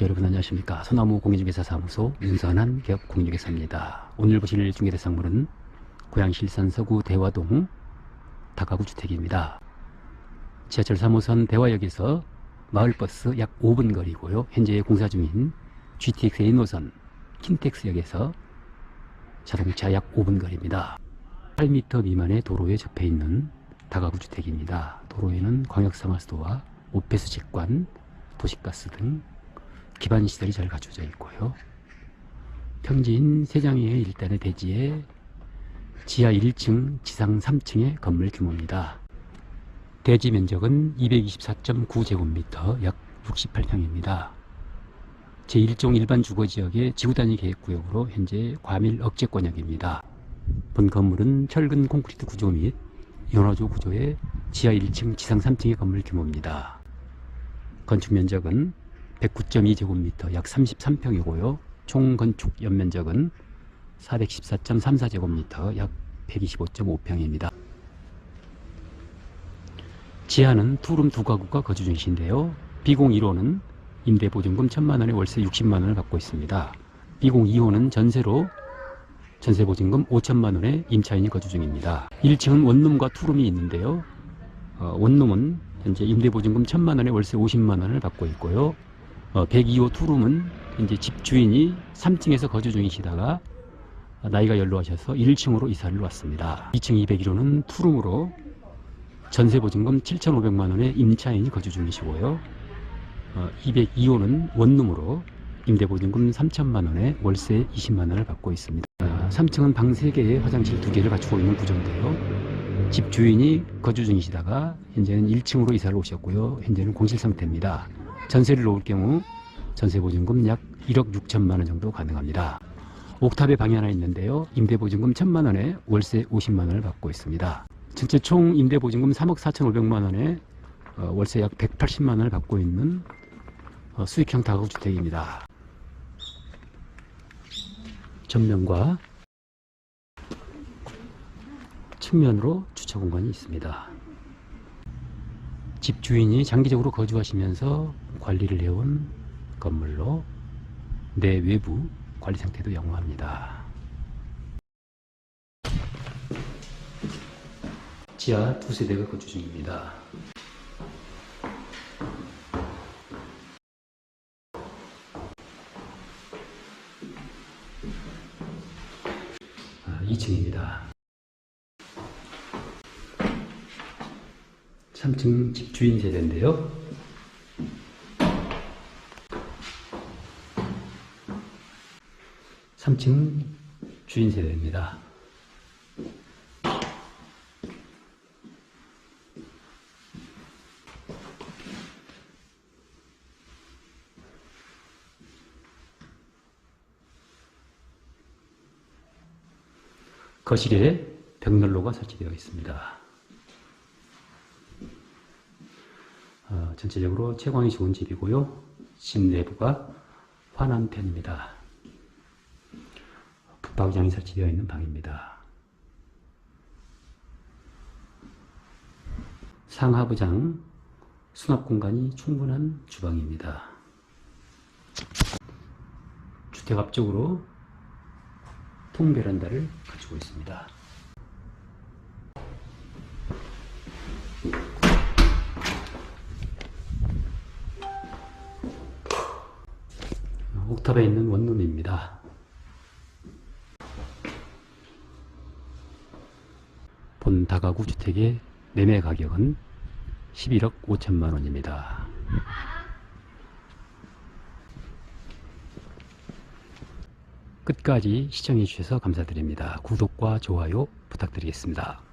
안녕하십니까. 소나무 공인중개사 사무소 윤선한 기업 공인중개사입니다. 오늘 보실 중개 대상물은 고양시 일산 서구 대화동 다가구 주택입니다. 지하철 3호선 대화역에서 마을버스 약 5분 거리고요. 현재 공사 중인 GTX A노선 킨텍스역에서 자동차 약 5분 거리입니다. 8m 미만의 도로에 접해 있는 다가구 주택입니다. 도로에는 광역상하수도와 오페스 직관, 도시가스 등 기반 시설이 잘 갖춰져 있고요. 평지인 세장의 일단의 대지에 지하 1층, 지상 3층의 건물 규모입니다. 대지 면적은 224.9제곱미터, 약 68평입니다. 제1종 일반 주거지역의 지구단위 계획구역으로 현재 과밀 억제권역입니다. 본 건물은 철근 콘크리트 구조 및 연화조 구조의 지하 1층, 지상 3층의 건물 규모입니다. 건축 면적은 109.2제곱미터, 약 33평이고요. 총 건축 연면적은 414.34제곱미터, 약 125.5평입니다. 지하는 투룸 두 가구가 거주 중이신데요. 비공 1호는 임대보증금 1천만원에 월세 60만원을 받고 있습니다. 비공 2호는 전세로 전세보증금 5천만원에 임차인이 거주 중입니다. 1층은 원룸과 투룸이 있는데요. 어, 원룸은 현재 임대보증금 1천만원에 월세 50만원을 받고 있고요. 어, 102호 투룸은 이제 집주인이 3층에서 거주 중이시다가 나이가 연로하셔서 1층으로 이사를 왔습니다. 2층 201호는 투룸으로 전세보증금 7,500만원에 임차인이 거주 중이시고요. 어, 202호는 원룸으로 임대보증금 3천만원에 월세 20만원을 받고 있습니다. 어, 3층은 방 3개에 화장실 2개를 갖추고 있는 구조인데요. 집 주인이 거주 중이시다가 현재는 1층으로 이사를 오셨고요. 현재는 공실 상태입니다. 전세를 놓을 경우 전세보증금 약 1억 6천만 원 정도 가능합니다. 옥탑에 방이 하나 있는데요. 임대보증금 1천만 원에 월세 50만 원을 받고 있습니다. 전체 총 임대보증금 3억 4천5백만 원에 어, 월세 약 180만 원을 받고 있는 어, 수익형 다가구 주택입니다. 전면과 측면으로 주차 공간이 있습니다. 집 주인이 장기적으로 거주하시면서 관리를 해온 건물로 내 외부 관리 상태도 양호합니다. 지하 두 세대가 거주 중입니다. 아, 2층입니다. 3층 집주인 세대인데요. 삼층 주인 세대입니다. 거실에 벽난로가 설치되어 있습니다. 어, 전체적으로 채광이 좋은 집이고요. 집 내부가 환한 편입니다. 붙박이장이 설치되어 있는 방입니다. 상하부장 수납 공간이 충분한 주방입니다. 주택 앞쪽으로 통베란다를 갖추고 있습니다. 옥탑에 있는 원룸입니다. 본 다가구 주택의 매매 가격은 11억 5천만 원입니다. 끝까지 시청해 주셔서 감사드립니다. 구독과 좋아요 부탁드리겠습니다.